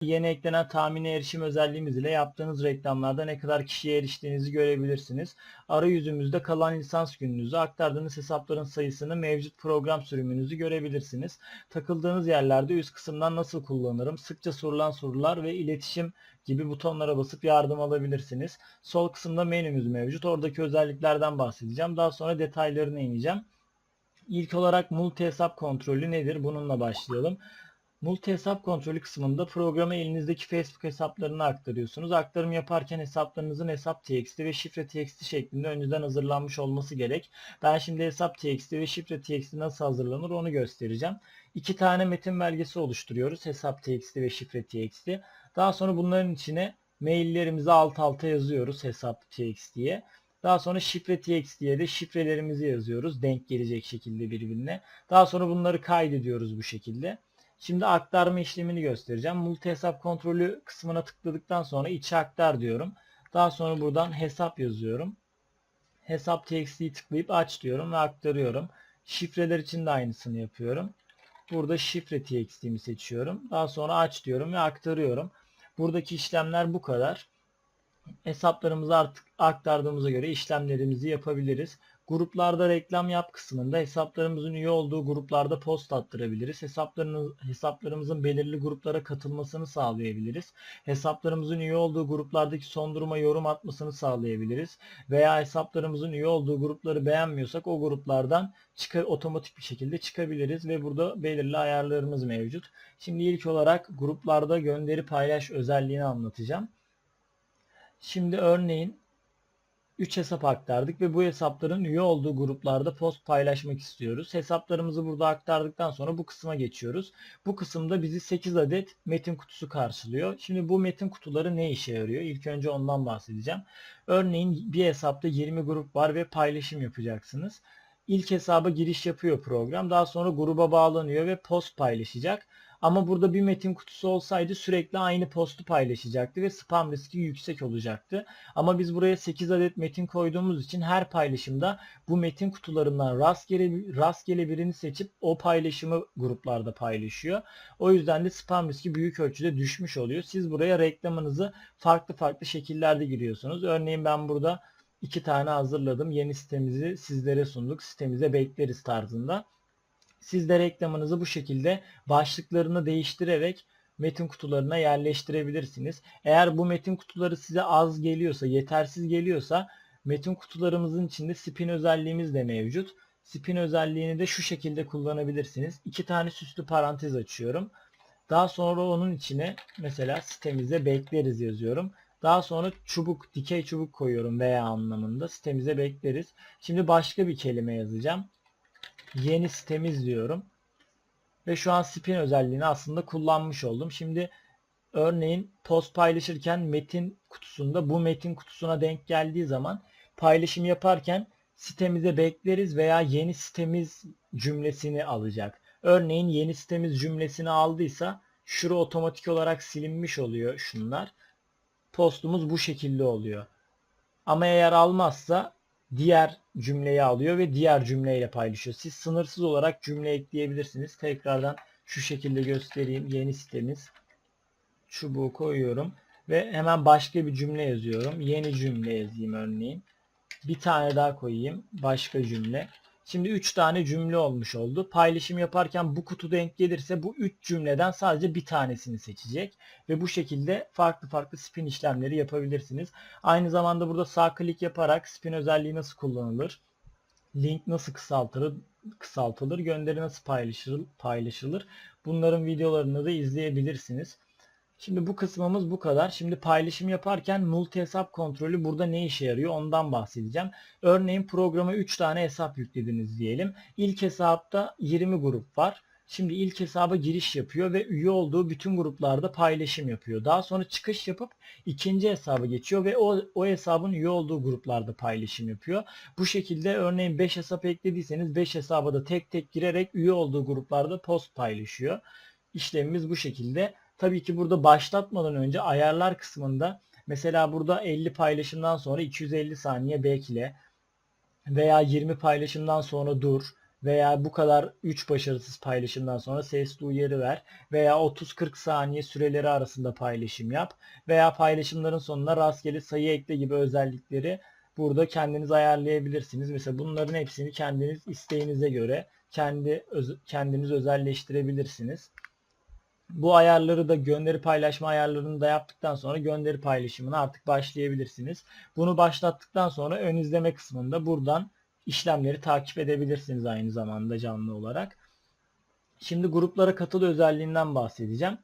Yeni eklenen tahmini erişim özelliğimiz ile yaptığınız reklamlarda ne kadar kişiye eriştiğinizi görebilirsiniz. Arayüzümüzde kalan lisans gününüzü, aktardığınız hesapların sayısını, mevcut program sürümünüzü görebilirsiniz. Takıldığınız yerlerde üst kısımdan nasıl kullanırım, sıkça sorulan sorular ve iletişim gibi butonlara basıp yardım alabilirsiniz. Sol kısımda menümüz mevcut. Oradaki özelliklerden bahsedeceğim. Daha sonra detaylarına ineceğim. İlk olarak multi hesap kontrolü nedir? Bununla başlayalım. Multi hesap kontrolü kısmında programa elinizdeki Facebook hesaplarını aktarıyorsunuz. Aktarım yaparken hesaplarınızın hesap txt ve şifre txt şeklinde önceden hazırlanmış olması gerek. Ben şimdi hesap txt ve şifre txt nasıl hazırlanır onu göstereceğim. İki tane metin belgesi oluşturuyoruz. Hesap txt ve şifre txt. Daha sonra bunların içine maillerimizi alt alta yazıyoruz hesap txt'ye. Daha sonra şifre txt'ye de şifrelerimizi yazıyoruz denk gelecek şekilde birbirine. Daha sonra bunları kaydediyoruz bu şekilde. Şimdi aktarma işlemini göstereceğim. Multi hesap kontrolü kısmına tıkladıktan sonra içe aktar diyorum. Daha sonra buradan hesap yazıyorum. Hesap txt'yi tıklayıp aç diyorum ve aktarıyorum. Şifreler için de aynısını yapıyorum. Burada şifre txt'imi seçiyorum. Daha sonra aç diyorum ve aktarıyorum. Buradaki işlemler bu kadar. Hesaplarımızı artık aktardığımıza göre işlemlerimizi yapabiliriz. Gruplarda reklam yap kısmında hesaplarımızın üye olduğu gruplarda post attırabiliriz. Hesaplarımız, hesaplarımızın belirli gruplara katılmasını sağlayabiliriz. Hesaplarımızın üye olduğu gruplardaki son duruma yorum atmasını sağlayabiliriz. Veya hesaplarımızın üye olduğu grupları beğenmiyorsak o gruplardan çıkar, otomatik bir şekilde çıkabiliriz ve burada belirli ayarlarımız mevcut. Şimdi ilk olarak gruplarda gönderi paylaş özelliğini anlatacağım. Şimdi örneğin 3 hesap aktardık ve bu hesapların üye olduğu gruplarda post paylaşmak istiyoruz. Hesaplarımızı burada aktardıktan sonra bu kısma geçiyoruz. Bu kısımda bizi 8 adet metin kutusu karşılıyor. Şimdi bu metin kutuları ne işe yarıyor? İlk önce ondan bahsedeceğim. Örneğin bir hesapta 20 grup var ve paylaşım yapacaksınız. İlk hesaba giriş yapıyor program. Daha sonra gruba bağlanıyor ve post paylaşacak. Ama burada bir metin kutusu olsaydı sürekli aynı postu paylaşacaktı ve spam riski yüksek olacaktı. Ama biz buraya 8 adet metin koyduğumuz için her paylaşımda bu metin kutularından rastgele, rastgele birini seçip o paylaşımı gruplarda paylaşıyor. O yüzden de spam riski büyük ölçüde düşmüş oluyor. Siz buraya reklamınızı farklı farklı şekillerde giriyorsunuz. Örneğin ben burada iki tane hazırladım. Yeni sitemizi sizlere sunduk. Sitemize bekleriz tarzında. Siz de reklamınızı bu şekilde başlıklarını değiştirerek metin kutularına yerleştirebilirsiniz. Eğer bu metin kutuları size az geliyorsa, yetersiz geliyorsa metin kutularımızın içinde spin özelliğimiz de mevcut. Spin özelliğini de şu şekilde kullanabilirsiniz. İki tane süslü parantez açıyorum. Daha sonra onun içine mesela sitemize bekleriz yazıyorum. Daha sonra çubuk, dikey çubuk koyuyorum veya anlamında sitemize bekleriz. Şimdi başka bir kelime yazacağım yeni sitemiz diyorum. Ve şu an spin özelliğini aslında kullanmış oldum. Şimdi örneğin post paylaşırken metin kutusunda bu metin kutusuna denk geldiği zaman paylaşım yaparken sitemize bekleriz veya yeni sitemiz cümlesini alacak. Örneğin yeni sitemiz cümlesini aldıysa şura otomatik olarak silinmiş oluyor şunlar. Postumuz bu şekilde oluyor. Ama eğer almazsa diğer cümleyi alıyor ve diğer cümleyle paylaşıyor. Siz sınırsız olarak cümle ekleyebilirsiniz. Tekrardan şu şekilde göstereyim. Yeni sitemiz. Çubuğu koyuyorum ve hemen başka bir cümle yazıyorum. Yeni cümle yazayım örneğin. Bir tane daha koyayım. Başka cümle. Şimdi 3 tane cümle olmuş oldu. Paylaşım yaparken bu kutu denk gelirse bu 3 cümleden sadece bir tanesini seçecek. Ve bu şekilde farklı farklı spin işlemleri yapabilirsiniz. Aynı zamanda burada sağ klik yaparak spin özelliği nasıl kullanılır? Link nasıl kısaltılır? kısaltılır, gönderi nasıl paylaşılır, paylaşılır. Bunların videolarını da izleyebilirsiniz. Şimdi bu kısmımız bu kadar. Şimdi paylaşım yaparken multi hesap kontrolü burada ne işe yarıyor ondan bahsedeceğim. Örneğin programa 3 tane hesap yüklediniz diyelim. İlk hesapta 20 grup var. Şimdi ilk hesaba giriş yapıyor ve üye olduğu bütün gruplarda paylaşım yapıyor. Daha sonra çıkış yapıp ikinci hesaba geçiyor ve o, o hesabın üye olduğu gruplarda paylaşım yapıyor. Bu şekilde örneğin 5 hesap eklediyseniz 5 hesaba da tek tek girerek üye olduğu gruplarda post paylaşıyor. İşlemimiz bu şekilde. Tabii ki burada başlatmadan önce ayarlar kısmında mesela burada 50 paylaşımdan sonra 250 saniye bekle veya 20 paylaşımdan sonra dur veya bu kadar 3 başarısız paylaşımdan sonra sesli uyarı ver veya 30-40 saniye süreleri arasında paylaşım yap veya paylaşımların sonuna rastgele sayı ekle gibi özellikleri burada kendiniz ayarlayabilirsiniz. Mesela bunların hepsini kendiniz isteğinize göre kendi öz, kendiniz özelleştirebilirsiniz. Bu ayarları da gönderi paylaşma ayarlarını da yaptıktan sonra gönderi paylaşımına artık başlayabilirsiniz. Bunu başlattıktan sonra ön izleme kısmında buradan işlemleri takip edebilirsiniz aynı zamanda canlı olarak. Şimdi gruplara katıl özelliğinden bahsedeceğim.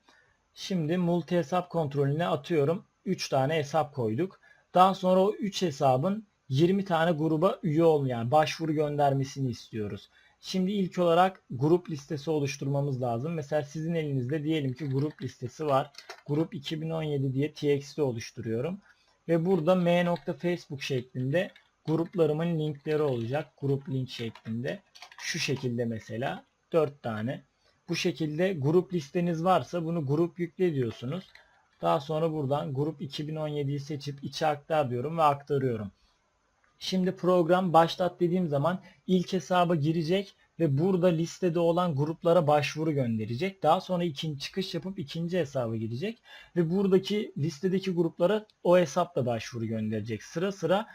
Şimdi multi hesap kontrolüne atıyorum. 3 tane hesap koyduk. Daha sonra o 3 hesabın 20 tane gruba üye olmayan başvuru göndermesini istiyoruz. Şimdi ilk olarak grup listesi oluşturmamız lazım. Mesela sizin elinizde diyelim ki grup listesi var. Grup 2017 diye txt oluşturuyorum. Ve burada m.facebook şeklinde gruplarımın linkleri olacak. Grup link şeklinde. Şu şekilde mesela 4 tane. Bu şekilde grup listeniz varsa bunu grup yükle diyorsunuz. Daha sonra buradan grup 2017'yi seçip içe aktar diyorum ve aktarıyorum. Şimdi program başlat dediğim zaman ilk hesaba girecek ve burada listede olan gruplara başvuru gönderecek. Daha sonra ikinci çıkış yapıp ikinci hesaba girecek ve buradaki listedeki gruplara o hesapla başvuru gönderecek. Sıra sıra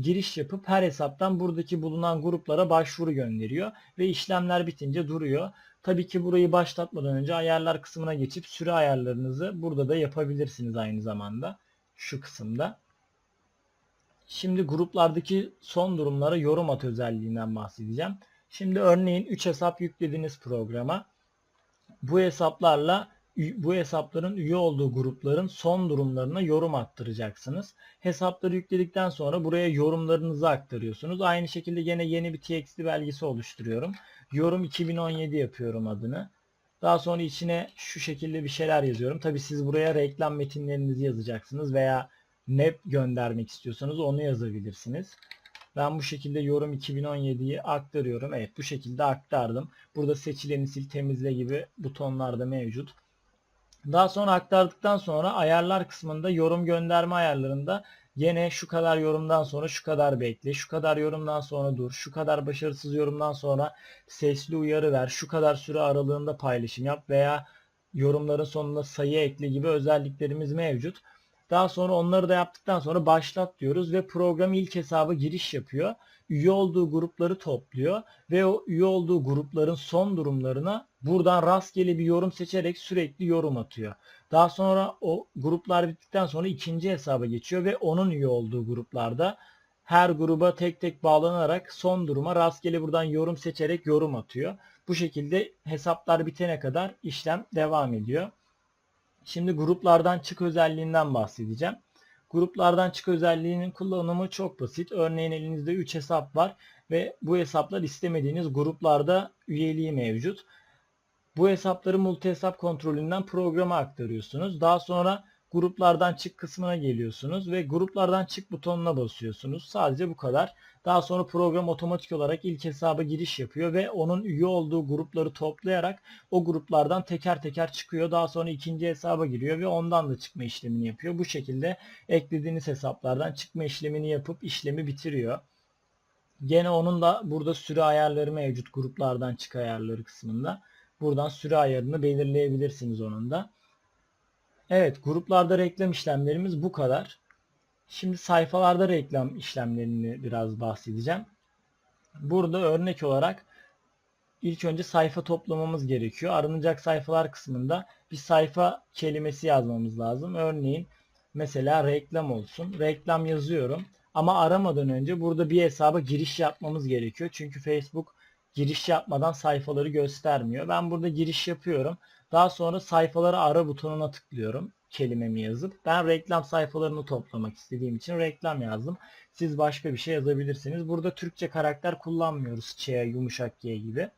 giriş yapıp her hesaptan buradaki bulunan gruplara başvuru gönderiyor ve işlemler bitince duruyor. Tabii ki burayı başlatmadan önce ayarlar kısmına geçip süre ayarlarınızı burada da yapabilirsiniz aynı zamanda şu kısımda. Şimdi gruplardaki son durumlara yorum at özelliğinden bahsedeceğim. Şimdi örneğin 3 hesap yüklediniz programa. Bu hesaplarla bu hesapların üye olduğu grupların son durumlarına yorum attıracaksınız. Hesapları yükledikten sonra buraya yorumlarınızı aktarıyorsunuz. Aynı şekilde yine yeni bir txt belgesi oluşturuyorum. Yorum 2017 yapıyorum adını. Daha sonra içine şu şekilde bir şeyler yazıyorum. Tabi siz buraya reklam metinlerinizi yazacaksınız veya ne göndermek istiyorsanız onu yazabilirsiniz. Ben bu şekilde yorum 2017'yi aktarıyorum. Evet bu şekilde aktardım. Burada seçileni sil temizle gibi butonlar da mevcut. Daha sonra aktardıktan sonra ayarlar kısmında yorum gönderme ayarlarında yine şu kadar yorumdan sonra şu kadar bekle, şu kadar yorumdan sonra dur, şu kadar başarısız yorumdan sonra sesli uyarı ver, şu kadar süre aralığında paylaşım yap veya yorumların sonunda sayı ekle gibi özelliklerimiz mevcut. Daha sonra onları da yaptıktan sonra başlat diyoruz ve program ilk hesaba giriş yapıyor. Üye olduğu grupları topluyor ve o üye olduğu grupların son durumlarına buradan rastgele bir yorum seçerek sürekli yorum atıyor. Daha sonra o gruplar bittikten sonra ikinci hesaba geçiyor ve onun üye olduğu gruplarda her gruba tek tek bağlanarak son duruma rastgele buradan yorum seçerek yorum atıyor. Bu şekilde hesaplar bitene kadar işlem devam ediyor. Şimdi gruplardan çık özelliğinden bahsedeceğim. Gruplardan çık özelliğinin kullanımı çok basit. Örneğin elinizde 3 hesap var ve bu hesaplar istemediğiniz gruplarda üyeliği mevcut. Bu hesapları multi hesap kontrolünden programa aktarıyorsunuz. Daha sonra gruplardan çık kısmına geliyorsunuz ve gruplardan çık butonuna basıyorsunuz. Sadece bu kadar. Daha sonra program otomatik olarak ilk hesaba giriş yapıyor ve onun üye olduğu grupları toplayarak o gruplardan teker teker çıkıyor. Daha sonra ikinci hesaba giriyor ve ondan da çıkma işlemini yapıyor. Bu şekilde eklediğiniz hesaplardan çıkma işlemini yapıp işlemi bitiriyor. Gene onun da burada süre ayarları mevcut gruplardan çık ayarları kısmında. Buradan süre ayarını belirleyebilirsiniz onun da. Evet gruplarda reklam işlemlerimiz bu kadar. Şimdi sayfalarda reklam işlemlerini biraz bahsedeceğim. Burada örnek olarak ilk önce sayfa toplamamız gerekiyor. Aranacak sayfalar kısmında bir sayfa kelimesi yazmamız lazım. Örneğin mesela reklam olsun. Reklam yazıyorum. Ama aramadan önce burada bir hesaba giriş yapmamız gerekiyor. Çünkü Facebook giriş yapmadan sayfaları göstermiyor. Ben burada giriş yapıyorum. Daha sonra sayfaları ara butonuna tıklıyorum kelimemi yazıp ben reklam sayfalarını toplamak istediğim için reklam yazdım. Siz başka bir şey yazabilirsiniz. Burada Türkçe karakter kullanmıyoruz. Ç, yumuşak G gibi.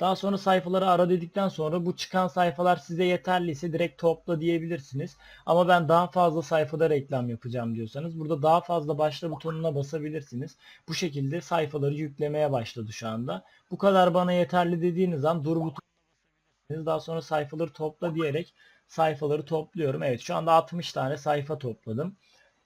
Daha sonra sayfaları ara dedikten sonra bu çıkan sayfalar size yeterliyse direkt topla diyebilirsiniz. Ama ben daha fazla sayfada reklam yapacağım diyorsanız burada daha fazla başla butonuna basabilirsiniz. Bu şekilde sayfaları yüklemeye başladı şu anda. Bu kadar bana yeterli dediğiniz an dur butonuna. Daha sonra sayfaları topla diyerek sayfaları topluyorum. Evet şu anda 60 tane sayfa topladım.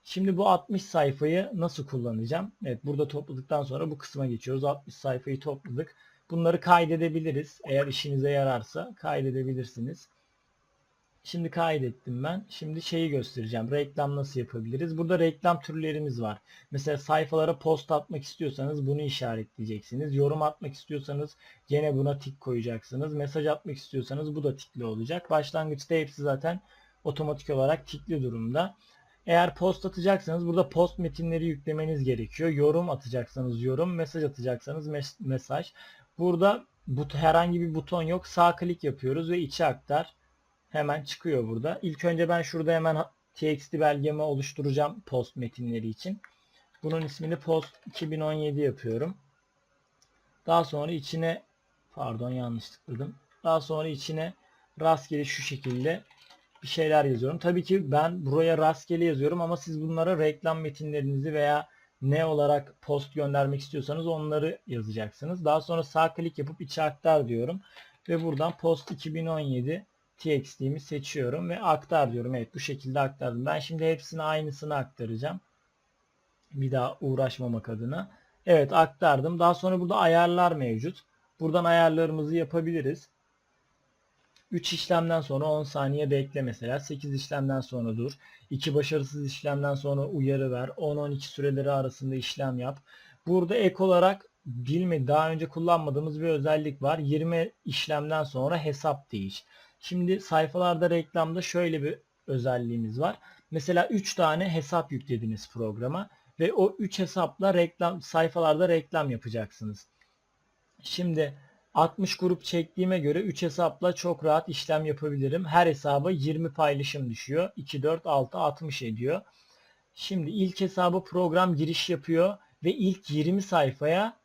Şimdi bu 60 sayfayı nasıl kullanacağım? Evet burada topladıktan sonra bu kısma geçiyoruz. 60 sayfayı topladık. Bunları kaydedebiliriz. Eğer işinize yararsa kaydedebilirsiniz. Şimdi kaydettim ben. Şimdi şeyi göstereceğim. Reklam nasıl yapabiliriz? Burada reklam türlerimiz var. Mesela sayfalara post atmak istiyorsanız bunu işaretleyeceksiniz. Yorum atmak istiyorsanız gene buna tik koyacaksınız. Mesaj atmak istiyorsanız bu da tikli olacak. Başlangıçta hepsi zaten otomatik olarak tikli durumda. Eğer post atacaksanız burada post metinleri yüklemeniz gerekiyor. Yorum atacaksanız yorum, mesaj atacaksanız mes- mesaj. Burada but herhangi bir buton yok. Sağ klik yapıyoruz ve içe aktar. Hemen çıkıyor burada. İlk önce ben şurada hemen txt belgemi oluşturacağım post metinleri için. Bunun ismini post 2017 yapıyorum. Daha sonra içine pardon yanlış tıkladım. Daha sonra içine rastgele şu şekilde bir şeyler yazıyorum. Tabii ki ben buraya rastgele yazıyorum ama siz bunlara reklam metinlerinizi veya ne olarak post göndermek istiyorsanız onları yazacaksınız. Daha sonra sağ klik yapıp içe aktar diyorum. Ve buradan post 2017 txt'mi seçiyorum ve aktar diyorum. Evet bu şekilde aktardım. Ben şimdi hepsini aynısını aktaracağım. Bir daha uğraşmamak adına. Evet aktardım. Daha sonra burada ayarlar mevcut. Buradan ayarlarımızı yapabiliriz. 3 işlemden sonra 10 saniye bekle mesela. 8 işlemden sonra dur. 2 başarısız işlemden sonra uyarı ver. 10-12 süreleri arasında işlem yap. Burada ek olarak bilme daha önce kullanmadığımız bir özellik var. 20 işlemden sonra hesap değiş. Şimdi sayfalarda reklamda şöyle bir özelliğimiz var. Mesela 3 tane hesap yüklediniz programa ve o 3 hesapla reklam sayfalarda reklam yapacaksınız. Şimdi 60 grup çektiğime göre 3 hesapla çok rahat işlem yapabilirim. Her hesaba 20 paylaşım düşüyor. 2, 4, 6, 60 ediyor. Şimdi ilk hesabı program giriş yapıyor ve ilk 20 sayfaya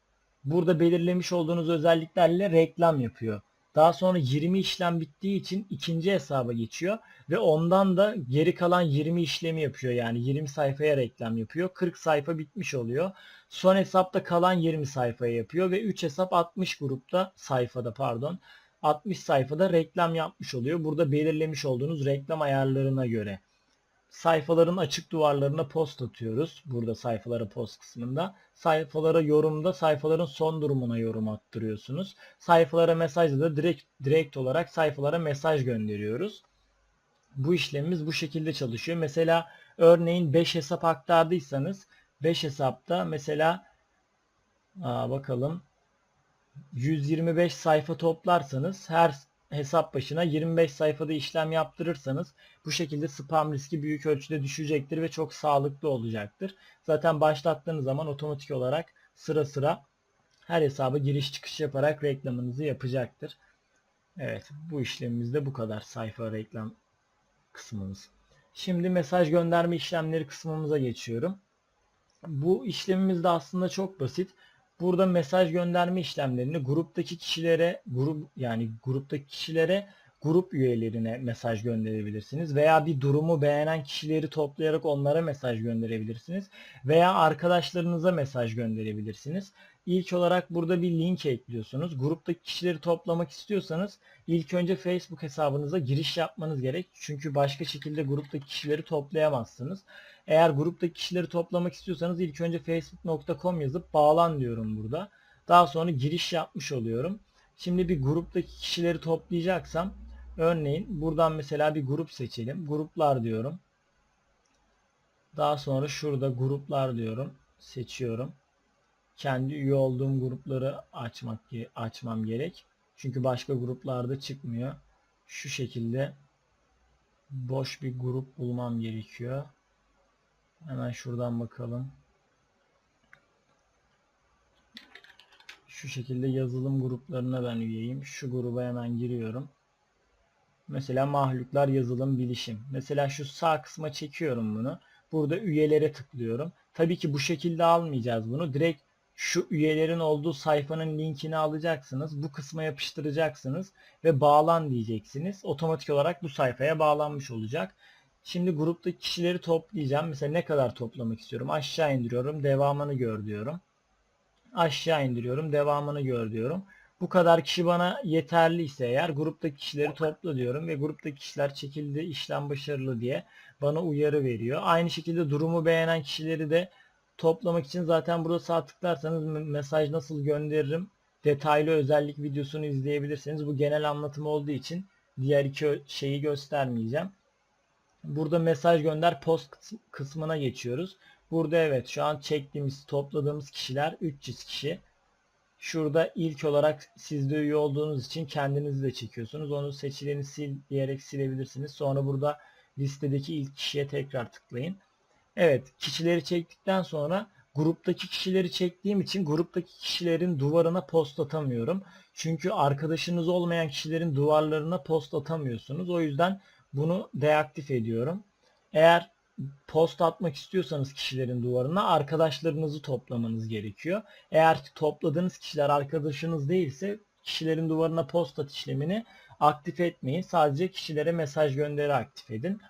burada belirlemiş olduğunuz özelliklerle reklam yapıyor. Daha sonra 20 işlem bittiği için ikinci hesaba geçiyor ve ondan da geri kalan 20 işlemi yapıyor. Yani 20 sayfaya reklam yapıyor. 40 sayfa bitmiş oluyor. Son hesapta kalan 20 sayfaya yapıyor ve 3 hesap 60 grupta sayfada pardon 60 sayfada reklam yapmış oluyor. Burada belirlemiş olduğunuz reklam ayarlarına göre. Sayfaların açık duvarlarına post atıyoruz. Burada sayfalara post kısmında. Sayfalara yorumda sayfaların son durumuna yorum attırıyorsunuz. Sayfalara mesajda da direkt, direkt olarak sayfalara mesaj gönderiyoruz. Bu işlemimiz bu şekilde çalışıyor. Mesela örneğin 5 hesap aktardıysanız 5 hesapta mesela aa, bakalım 125 sayfa toplarsanız her hesap başına 25 sayfada işlem yaptırırsanız bu şekilde spam riski büyük ölçüde düşecektir ve çok sağlıklı olacaktır. Zaten başlattığınız zaman otomatik olarak sıra sıra her hesaba giriş çıkış yaparak reklamınızı yapacaktır. Evet bu işlemimiz de bu kadar sayfa reklam kısmımız. Şimdi mesaj gönderme işlemleri kısmımıza geçiyorum. Bu işlemimiz de aslında çok basit. Burada mesaj gönderme işlemlerini gruptaki kişilere, grup yani gruptaki kişilere grup üyelerine mesaj gönderebilirsiniz veya bir durumu beğenen kişileri toplayarak onlara mesaj gönderebilirsiniz veya arkadaşlarınıza mesaj gönderebilirsiniz. İlk olarak burada bir link ekliyorsunuz. Gruptaki kişileri toplamak istiyorsanız ilk önce Facebook hesabınıza giriş yapmanız gerek. Çünkü başka şekilde gruptaki kişileri toplayamazsınız. Eğer gruptaki kişileri toplamak istiyorsanız ilk önce facebook.com yazıp bağlan diyorum burada. Daha sonra giriş yapmış oluyorum. Şimdi bir gruptaki kişileri toplayacaksam örneğin buradan mesela bir grup seçelim. Gruplar diyorum. Daha sonra şurada gruplar diyorum. Seçiyorum. Kendi üye olduğum grupları açmak açmam gerek. Çünkü başka gruplarda çıkmıyor. Şu şekilde boş bir grup bulmam gerekiyor. Hemen şuradan bakalım. Şu şekilde yazılım gruplarına ben üyeyim. Şu gruba hemen giriyorum. Mesela mahluklar yazılım bilişim. Mesela şu sağ kısma çekiyorum bunu. Burada üyelere tıklıyorum. Tabii ki bu şekilde almayacağız bunu. Direkt şu üyelerin olduğu sayfanın linkini alacaksınız. Bu kısma yapıştıracaksınız ve bağlan diyeceksiniz. Otomatik olarak bu sayfaya bağlanmış olacak. Şimdi gruptaki kişileri toplayacağım. Mesela ne kadar toplamak istiyorum? Aşağı indiriyorum. Devamını gör diyorum. Aşağı indiriyorum. Devamını gör diyorum. Bu kadar kişi bana yeterliyse eğer gruptaki kişileri topla diyorum ve gruptaki kişiler çekildi işlem başarılı diye bana uyarı veriyor. Aynı şekilde durumu beğenen kişileri de toplamak için zaten burada sağ tıklarsanız mesaj nasıl gönderirim detaylı özellik videosunu izleyebilirsiniz. Bu genel anlatım olduğu için diğer iki şeyi göstermeyeceğim. Burada mesaj gönder post kısmına geçiyoruz. Burada evet şu an çektiğimiz topladığımız kişiler 300 kişi. Şurada ilk olarak sizde üye olduğunuz için kendiniz de çekiyorsunuz. Onu seçileni sil diyerek silebilirsiniz. Sonra burada listedeki ilk kişiye tekrar tıklayın. Evet kişileri çektikten sonra gruptaki kişileri çektiğim için gruptaki kişilerin duvarına post atamıyorum. Çünkü arkadaşınız olmayan kişilerin duvarlarına post atamıyorsunuz. O yüzden bunu deaktif ediyorum. Eğer post atmak istiyorsanız kişilerin duvarına arkadaşlarınızı toplamanız gerekiyor. Eğer topladığınız kişiler arkadaşınız değilse kişilerin duvarına post at işlemini aktif etmeyin. Sadece kişilere mesaj gönderi aktif edin.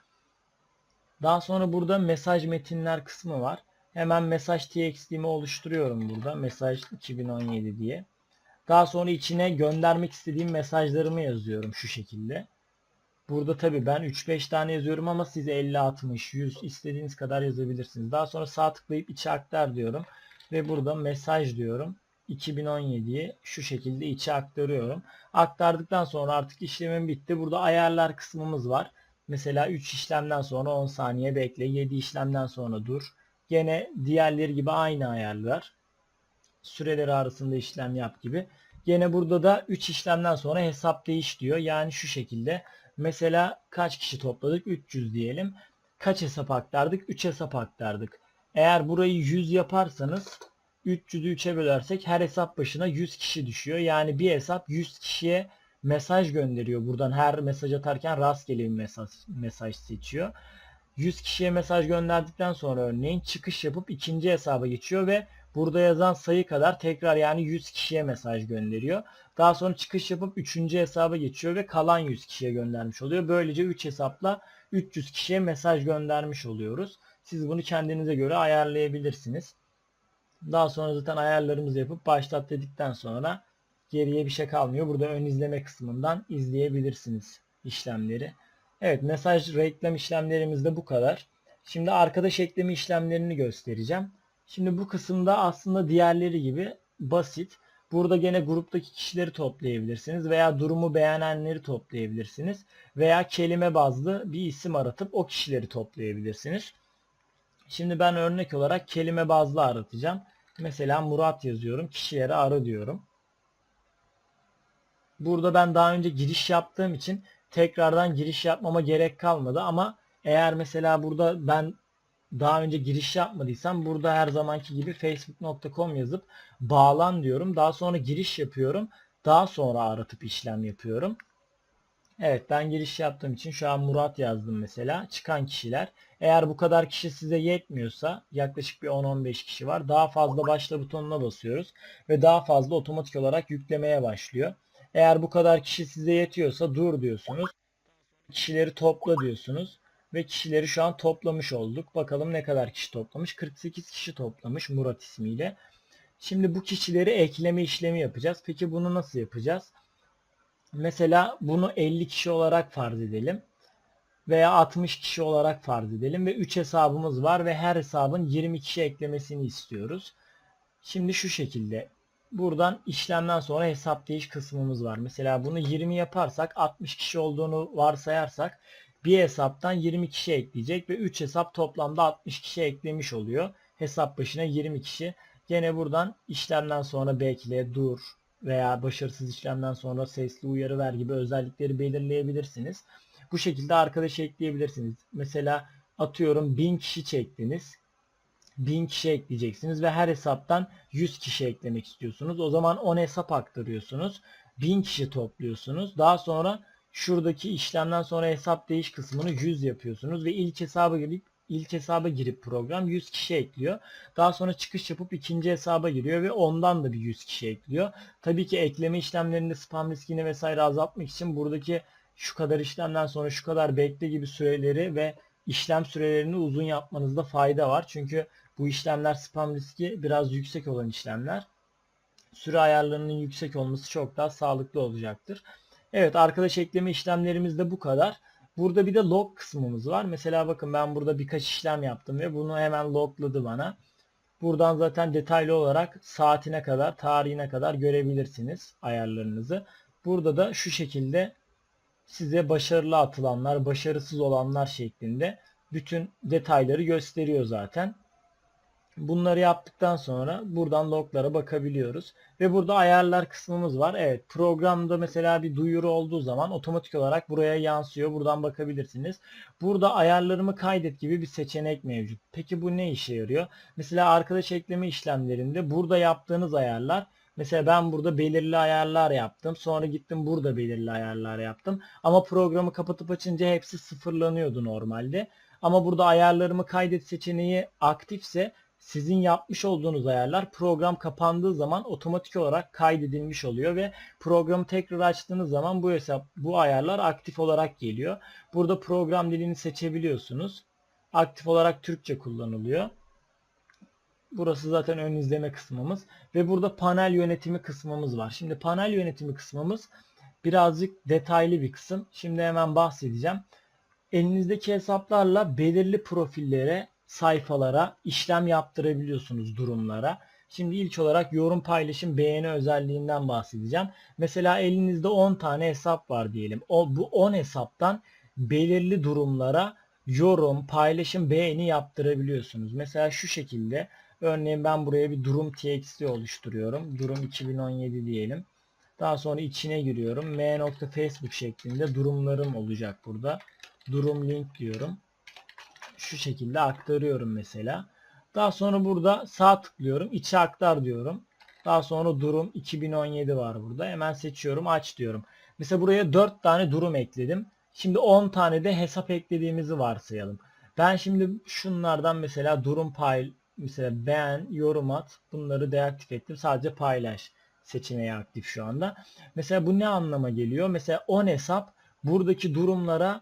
Daha sonra burada mesaj metinler kısmı var. Hemen mesaj txt'imi oluşturuyorum burada. Mesaj 2017 diye. Daha sonra içine göndermek istediğim mesajlarımı yazıyorum şu şekilde. Burada tabi ben 3-5 tane yazıyorum ama siz 50, 60, 100 istediğiniz kadar yazabilirsiniz. Daha sonra sağ tıklayıp içe aktar diyorum. Ve burada mesaj diyorum. 2017'yi şu şekilde içe aktarıyorum. Aktardıktan sonra artık işlemim bitti. Burada ayarlar kısmımız var. Mesela 3 işlemden sonra 10 saniye bekle. 7 işlemden sonra dur. Gene diğerleri gibi aynı ayarlar. Süreleri arasında işlem yap gibi. Gene burada da 3 işlemden sonra hesap değiş diyor. Yani şu şekilde. Mesela kaç kişi topladık? 300 diyelim. Kaç hesap aktardık? 3 hesap aktardık. Eğer burayı 100 yaparsanız 300'ü 3'e bölersek her hesap başına 100 kişi düşüyor. Yani bir hesap 100 kişiye mesaj gönderiyor. Buradan her mesaj atarken rastgele bir mesaj, mesaj seçiyor. 100 kişiye mesaj gönderdikten sonra örneğin çıkış yapıp ikinci hesaba geçiyor ve burada yazan sayı kadar tekrar yani 100 kişiye mesaj gönderiyor. Daha sonra çıkış yapıp üçüncü hesaba geçiyor ve kalan 100 kişiye göndermiş oluyor. Böylece 3 hesapla 300 kişiye mesaj göndermiş oluyoruz. Siz bunu kendinize göre ayarlayabilirsiniz. Daha sonra zaten ayarlarımızı yapıp başlat dedikten sonra geriye bir şey kalmıyor. Burada ön izleme kısmından izleyebilirsiniz işlemleri. Evet mesaj reklam işlemlerimiz de bu kadar. Şimdi arkadaş ekleme işlemlerini göstereceğim. Şimdi bu kısımda aslında diğerleri gibi basit. Burada gene gruptaki kişileri toplayabilirsiniz veya durumu beğenenleri toplayabilirsiniz veya kelime bazlı bir isim aratıp o kişileri toplayabilirsiniz. Şimdi ben örnek olarak kelime bazlı aratacağım. Mesela Murat yazıyorum. Kişileri ara diyorum. Burada ben daha önce giriş yaptığım için tekrardan giriş yapmama gerek kalmadı ama eğer mesela burada ben daha önce giriş yapmadıysam burada her zamanki gibi facebook.com yazıp bağlan diyorum. Daha sonra giriş yapıyorum. Daha sonra aratıp işlem yapıyorum. Evet ben giriş yaptığım için şu an Murat yazdım mesela. Çıkan kişiler. Eğer bu kadar kişi size yetmiyorsa yaklaşık bir 10-15 kişi var. Daha fazla başla butonuna basıyoruz. Ve daha fazla otomatik olarak yüklemeye başlıyor. Eğer bu kadar kişi size yetiyorsa dur diyorsunuz. Kişileri topla diyorsunuz. Ve kişileri şu an toplamış olduk. Bakalım ne kadar kişi toplamış. 48 kişi toplamış Murat ismiyle. Şimdi bu kişileri ekleme işlemi yapacağız. Peki bunu nasıl yapacağız? Mesela bunu 50 kişi olarak farz edelim. Veya 60 kişi olarak farz edelim. Ve 3 hesabımız var ve her hesabın 20 kişi eklemesini istiyoruz. Şimdi şu şekilde buradan işlemden sonra hesap değiş kısmımız var. Mesela bunu 20 yaparsak 60 kişi olduğunu varsayarsak bir hesaptan 20 kişi ekleyecek ve 3 hesap toplamda 60 kişi eklemiş oluyor. Hesap başına 20 kişi. Gene buradan işlemden sonra bekle, dur veya başarısız işlemden sonra sesli uyarı ver gibi özellikleri belirleyebilirsiniz. Bu şekilde arkadaş ekleyebilirsiniz. Mesela atıyorum 1000 kişi çektiniz. 1000 kişi ekleyeceksiniz ve her hesaptan 100 kişi eklemek istiyorsunuz. O zaman 10 hesap aktarıyorsunuz. 1000 kişi topluyorsunuz. Daha sonra şuradaki işlemden sonra hesap değiş kısmını 100 yapıyorsunuz ve ilk hesaba girip ilk hesaba girip program 100 kişi ekliyor. Daha sonra çıkış yapıp ikinci hesaba giriyor ve ondan da bir 100 kişi ekliyor. Tabii ki ekleme işlemlerinde spam riskini vesaire azaltmak için buradaki şu kadar işlemden sonra şu kadar bekle gibi süreleri ve işlem sürelerini uzun yapmanızda fayda var. Çünkü bu işlemler spam riski biraz yüksek olan işlemler. süre ayarlarının yüksek olması çok daha sağlıklı olacaktır. Evet arkadaş ekleme işlemlerimiz de bu kadar. Burada bir de log kısmımız var. Mesela bakın ben burada birkaç işlem yaptım ve bunu hemen logladı bana. Buradan zaten detaylı olarak saatine kadar, tarihine kadar görebilirsiniz ayarlarınızı. Burada da şu şekilde size başarılı atılanlar, başarısız olanlar şeklinde bütün detayları gösteriyor zaten. Bunları yaptıktan sonra buradan loglara bakabiliyoruz. Ve burada ayarlar kısmımız var. Evet programda mesela bir duyuru olduğu zaman otomatik olarak buraya yansıyor. Buradan bakabilirsiniz. Burada ayarlarımı kaydet gibi bir seçenek mevcut. Peki bu ne işe yarıyor? Mesela arkadaş ekleme işlemlerinde burada yaptığınız ayarlar Mesela ben burada belirli ayarlar yaptım. Sonra gittim burada belirli ayarlar yaptım. Ama programı kapatıp açınca hepsi sıfırlanıyordu normalde. Ama burada ayarlarımı kaydet seçeneği aktifse sizin yapmış olduğunuz ayarlar program kapandığı zaman otomatik olarak kaydedilmiş oluyor ve programı tekrar açtığınız zaman bu hesap bu ayarlar aktif olarak geliyor. Burada program dilini seçebiliyorsunuz. Aktif olarak Türkçe kullanılıyor. Burası zaten ön izleme kısmımız ve burada panel yönetimi kısmımız var. Şimdi panel yönetimi kısmımız birazcık detaylı bir kısım. Şimdi hemen bahsedeceğim. Elinizdeki hesaplarla belirli profillere sayfalara işlem yaptırabiliyorsunuz durumlara. Şimdi ilk olarak yorum paylaşım beğeni özelliğinden bahsedeceğim. Mesela elinizde 10 tane hesap var diyelim. O, bu 10 hesaptan belirli durumlara yorum, paylaşım, beğeni yaptırabiliyorsunuz. Mesela şu şekilde örneğin ben buraya bir durum txt oluşturuyorum. Durum 2017 diyelim. Daha sonra içine giriyorum. m.facebook şeklinde durumlarım olacak burada. Durum link diyorum şu şekilde aktarıyorum mesela. Daha sonra burada sağ tıklıyorum. içe aktar diyorum. Daha sonra durum 2017 var burada. Hemen seçiyorum. Aç diyorum. Mesela buraya 4 tane durum ekledim. Şimdi 10 tane de hesap eklediğimizi varsayalım. Ben şimdi şunlardan mesela durum pay mesela beğen, yorum at bunları deaktif ettim. Sadece paylaş seçeneği aktif şu anda. Mesela bu ne anlama geliyor? Mesela 10 hesap buradaki durumlara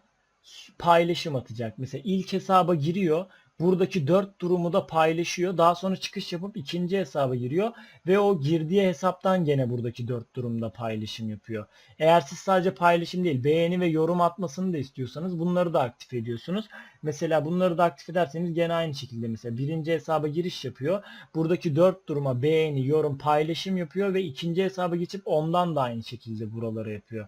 paylaşım atacak. Mesela ilk hesaba giriyor. Buradaki 4 durumu da paylaşıyor. Daha sonra çıkış yapıp ikinci hesaba giriyor. Ve o girdiği hesaptan gene buradaki 4 durumda paylaşım yapıyor. Eğer siz sadece paylaşım değil beğeni ve yorum atmasını da istiyorsanız bunları da aktif ediyorsunuz. Mesela bunları da aktif ederseniz gene aynı şekilde mesela birinci hesaba giriş yapıyor. Buradaki 4 duruma beğeni, yorum, paylaşım yapıyor ve ikinci hesaba geçip ondan da aynı şekilde buraları yapıyor.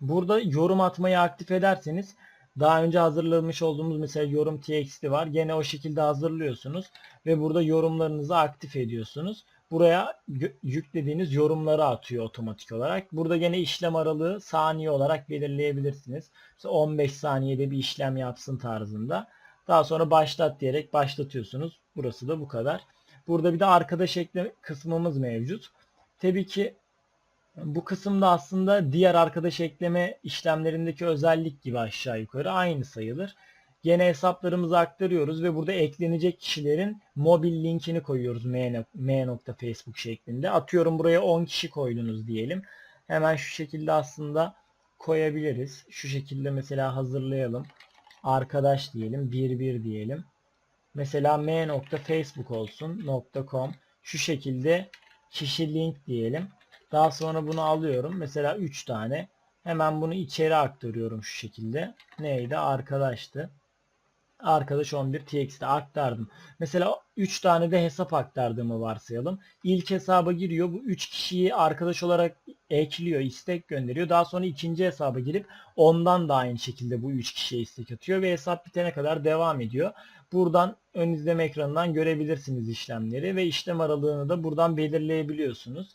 Burada yorum atmayı aktif ederseniz daha önce hazırlamış olduğumuz mesela yorum txt var. Gene o şekilde hazırlıyorsunuz ve burada yorumlarınızı aktif ediyorsunuz. Buraya yüklediğiniz yorumları atıyor otomatik olarak. Burada gene işlem aralığı saniye olarak belirleyebilirsiniz. Mesela 15 saniyede bir işlem yapsın tarzında. Daha sonra başlat diyerek başlatıyorsunuz. Burası da bu kadar. Burada bir de arkadaş ekle kısmımız mevcut. Tabii ki bu kısımda aslında diğer arkadaş ekleme işlemlerindeki özellik gibi aşağı yukarı aynı sayılır. Gene hesaplarımızı aktarıyoruz ve burada eklenecek kişilerin mobil linkini koyuyoruz m.facebook şeklinde. Atıyorum buraya 10 kişi koydunuz diyelim. Hemen şu şekilde aslında koyabiliriz. Şu şekilde mesela hazırlayalım. Arkadaş diyelim. 11 diyelim. Mesela m.facebook olsun. .com. Şu şekilde kişi link diyelim. Daha sonra bunu alıyorum. Mesela 3 tane. Hemen bunu içeri aktarıyorum şu şekilde. Neydi? Arkadaştı. Arkadaş 11 txt'e aktardım. Mesela 3 tane de hesap aktardığımı varsayalım. İlk hesaba giriyor. Bu 3 kişiyi arkadaş olarak ekliyor, istek gönderiyor. Daha sonra ikinci hesaba girip ondan da aynı şekilde bu 3 kişiye istek atıyor ve hesap bitene kadar devam ediyor. Buradan ön izleme ekranından görebilirsiniz işlemleri ve işlem aralığını da buradan belirleyebiliyorsunuz.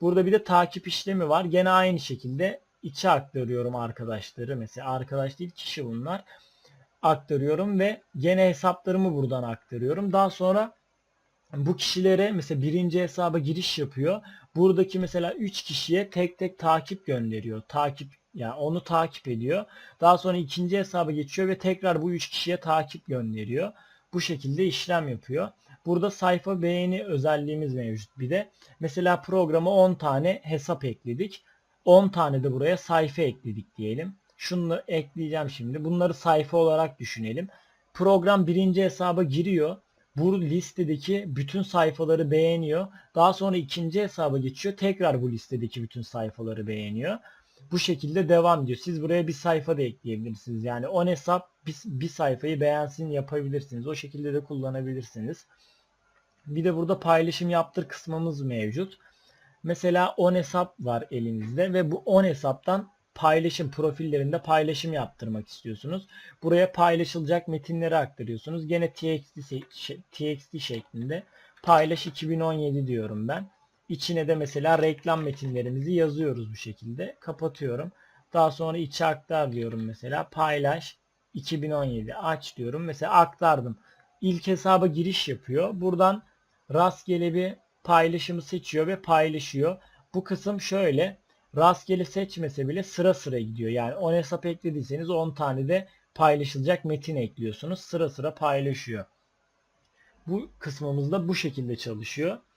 Burada bir de takip işlemi var. Gene aynı şekilde içe aktarıyorum arkadaşları. Mesela arkadaş değil kişi bunlar. Aktarıyorum ve gene hesaplarımı buradan aktarıyorum. Daha sonra bu kişilere mesela birinci hesaba giriş yapıyor. Buradaki mesela 3 kişiye tek tek takip gönderiyor. Takip yani onu takip ediyor. Daha sonra ikinci hesaba geçiyor ve tekrar bu 3 kişiye takip gönderiyor. Bu şekilde işlem yapıyor. Burada sayfa beğeni özelliğimiz mevcut bir de. Mesela programa 10 tane hesap ekledik. 10 tane de buraya sayfa ekledik diyelim. Şunu ekleyeceğim şimdi. Bunları sayfa olarak düşünelim. Program birinci hesaba giriyor. bu listedeki bütün sayfaları beğeniyor. Daha sonra ikinci hesaba geçiyor. Tekrar bu listedeki bütün sayfaları beğeniyor. Bu şekilde devam ediyor. Siz buraya bir sayfa da ekleyebilirsiniz. Yani 10 hesap bir, bir sayfayı beğensin yapabilirsiniz. O şekilde de kullanabilirsiniz. Bir de burada paylaşım yaptır kısmımız mevcut. Mesela 10 hesap var elinizde ve bu 10 hesaptan paylaşım profillerinde paylaşım yaptırmak istiyorsunuz. Buraya paylaşılacak metinleri aktarıyorsunuz. Gene TXT, TXT şeklinde paylaş 2017 diyorum ben. İçine de mesela reklam metinlerimizi yazıyoruz bu şekilde. Kapatıyorum. Daha sonra içe aktar diyorum mesela. Paylaş 2017 aç diyorum. Mesela aktardım. İlk hesaba giriş yapıyor. Buradan rastgele bir paylaşımı seçiyor ve paylaşıyor. Bu kısım şöyle. Rastgele seçmese bile sıra sıra gidiyor. Yani 10 hesap eklediyseniz 10 tane de paylaşılacak metin ekliyorsunuz. Sıra sıra paylaşıyor. Bu kısmımız da bu şekilde çalışıyor.